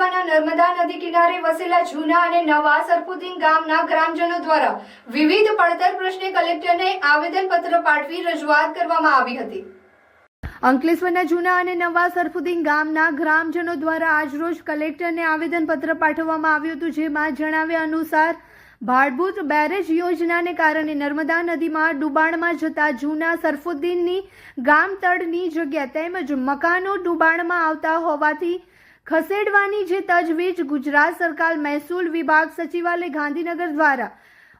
તાલુકાના નર્મદા નદી કિનારે વસેલા જૂના અને નવા સરપુદીન ગામના ગ્રામજનો દ્વારા વિવિધ પડતર પ્રશ્ને કલેક્ટરને આવેદનપત્ર પાઠવી રજૂઆત કરવામાં આવી હતી અંકલેશ્વરના જૂના અને નવા સરફુદ્દીન ગામના ગ્રામજનો દ્વારા આજરોજ કલેક્ટરને આવેદનપત્ર પાઠવવામાં આવ્યું હતું જેમાં જણાવ્યા અનુસાર ભાડભૂત બેરેજ યોજનાને કારણે નર્મદા નદીમાં ડુબાણમાં જતા જૂના સરફુદ્દીનની ગામ તળની જગ્યા તેમજ મકાનો ડુબાણમાં આવતા હોવાથી ખસેડવાની જે તજવીજ ગુજરાત સરકાર મહેસૂલ વિભાગ સચિવાલય ગાંધીનગર દ્વારા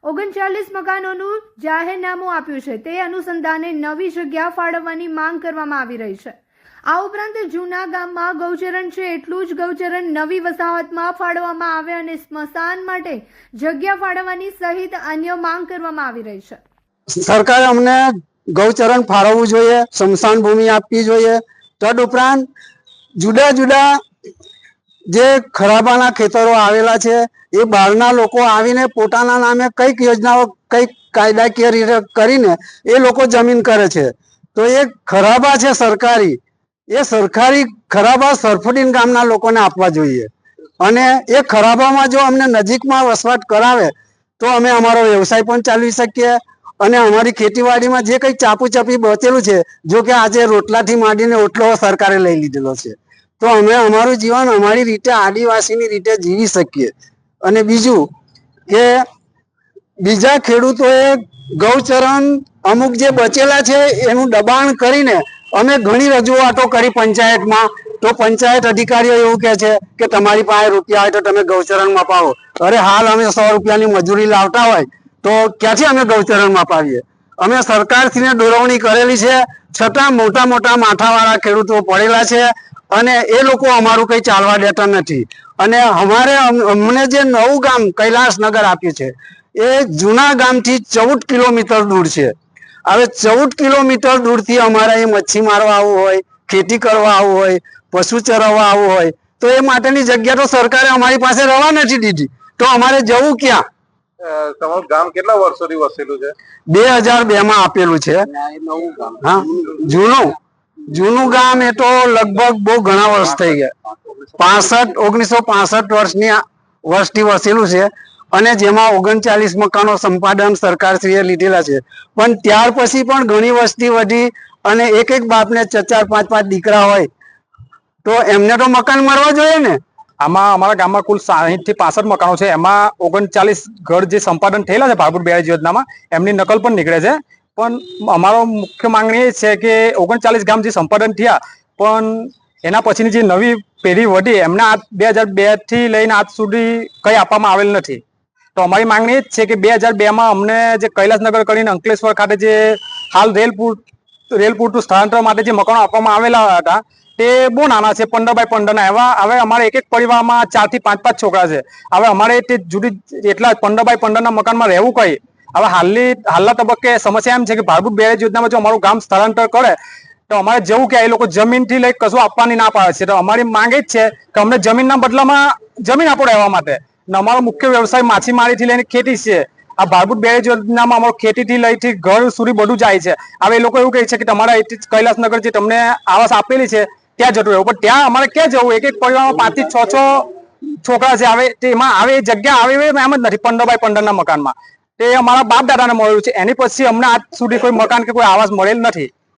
ઓગણચાલીસ મકાનોનું જાહેરનામું આપ્યું છે. તે અનુસંધાને નવી જગ્યા ફાળવવાની માંગ કરવામાં આવી રહી છે. આ ઉપરાંત જૂના ગામમાં ગૌચરણ છે એટલું જ ગૌચરણ નવી વસાહતમાં ફાળવવામાં આવે અને સ્મશાન માટે જગ્યા ફાળવવાની સહિત અન્ય માંગ કરવામાં આવી રહી છે. સરકારે અમને ગૌચરણ ફાળવવું જોઈએ, સ્મશાન ભૂમિ આપવી જોઈએ. તદ ઉપરાંત જુદા જુદા જે ખરાબાના ખેતરો આવેલા છે, એ બહારના લોકો આવીને પોતાના નામે કંઈક યોજનાઓ, કંઈક કાયદાકીય રીતે કરીને એ લોકો જમીન કરે છે. તો એ ખરાબા છે સરકારી, એ સરકારી ખરાબા સરફુડીન ગામના લોકોને આપવા જોઈએ. અને એ ખરાબામાં જો અમને નજીકમાં વસવાટ કરાવે, તો અમે અમારો વ્યવસાય પણ ચાલવી શકીએ. અને અમારી ખેતીવાડીમાં જે કંઈ ચાપુ ચાપી બચેલું છે, જો કે આજે રોટલાથી માંડીને ઓટલો સરકારે લઈ લીધેલો છે. તો અમે અમારું જીવન અમારી રીતે આદિવાસીની રીતે જીવી શકીએ. અને બીજું કે બીજા ખેડૂતોએ ગૌચરણ અમુક જે બચેલા છે એનું દબાણ કરીને અમે ઘણી રજૂઆતો કરી પંચાયતમાં. તો પંચાયત અધિકારીઓ એવું કહે છે કે તમારી પાસે રૂપિયા હોય તો તમે ગૌચરણમાં પાવો અરે હાલ અમે સો રૂપિયાની મજૂરી લાવતા હોય તો ક્યાંથી અમે ગૌચરણમાં પાવીએ અમે સરકારશ્રીને દોરવણી કરેલી છે. છતાં મોટા મોટા માથાવાળા ખેડૂતો પડેલા છે. અને એ લોકો અમારું કંઈ ચાલવા દેતા નથી. અને અમારે અમ- અમને જે નવું ગામ કૈલાસનગર આપ્યું છે એ જૂના ગામથી ચૌદ કિલોમીટર દૂર છે. હવે ચૌદ કિલોમીટર દૂરથી અમારે અહીં મચ્છી મારવા આવવું હોય ખેતી કરવા આવવું હોય પશુ ચરાવવા આવવું હોય તો એ માટેની જગ્યા તો સરકારે અમારી પાસે રવા નથી દીધી. તો અમારે જવું ક્યાં? તમારું ગામ કેટલા વર્ષોથી વસેલું છે? બે હજાર બે માં આપેલું છે. હા જૂનું. જૂનું ગામ એ તો લગભગ બહુ ઘણા વર્ષ થઈ ગયા. પાસઠ, ઓગણીસો પાસઠ વર્ષની વર્ષથી વસેલું છે અને જેમાં ઓગણચાલીસ મકાનો સંપાદન સરકારશ્રીએ લીધેલા છે. પણ ત્યાર પછી પણ ઘણી વસ્તી વધી અને એક એક બાપને ચાર, પાંચ પાંચ દીકરા હોય તો એમને તો મકાન મળવા જોઈએ ને? આમાં અમારા ગામમાં કુલ સાહીઠથી પાસઠ મકાનો છે. એમાં ઓગણચાલીસ ઘર જે સંપાદન થયેલા છે ભાગવત બેરાજ યોજનામાં, એમની નકલ પણ નીકળે છે. પણ અમારો મુખ્ય માંગણી એ છે કે ઓગણચાલીસ ગામ જે સંપાદન થયા, પણ એના પછીની જે નવી પેઢી વધી, એમને આ બે હજાર બેથી લઈને આજ સુધી કંઈ આપવામાં આવેલ નથી. તો અમારી માંગણી એ જ છે કે બે હજાર બેમાં અમને જે કૈલાસનગર કરીને અંકલેશ્વર ખાતે જે હાલ રેલપુર પૂર, રેલ સ્થળાંતર માટે જે મકાનો આપવામાં આવેલા હતા, તે બહુ નાના છે, પંદર બાય પંદરના એવા હવે અમારે એક એક પરિવારમાં ચારથી પાંચ પાંચ છોકરા છે. હવે અમારે તે જુદી એટલા પંદર બાય પંદરના મકાનમાં રહેવું કઈ હવે હાલની, હાલના તબક્કે સમસ્યા એમ છે કે ભાડભૂત બેરેજ યોજનામાં જો અમારું ગામ સ્થળાંતર કરે, તો અમારે જવું કે એ લોકો જમીનથી લઈ કશું આપવાની ના પાડે છે. તો અમારી માંગ જ છે કે અમને જમીનના બદલામાં જમીન આપો રહેવા માટે. ને અમારો મુખ્ય વ્યવસાય માછીમારીથી લઈને ખેતી છે. આ ભારભૂત બેરેજ યોજનામાં અમારો ખેતીથી લઈથી ઘર સુધી બધું જાય છે. હવે એ લોકો એવું કહે છે કે તમારા કૈલાસનગર જે તમને આવાસ આપેલી છે, ત્યાં જતું રહેવું. પણ ત્યાં અમારે ક્યાં જવું? એક એક પરિવારમાં પાંચથી છ છ છોકરા છે. આવે, તેમાં આવે એ જગ્યા આવે એમ જ નથી, પંદર બાય પંદરના મકાનમાં. તે અમારા બાપ દાદાને મળેલું છે. એની પછી અમને આજ સુધી કોઈ મકાન કે કોઈ આવાસ મળેલ નથી.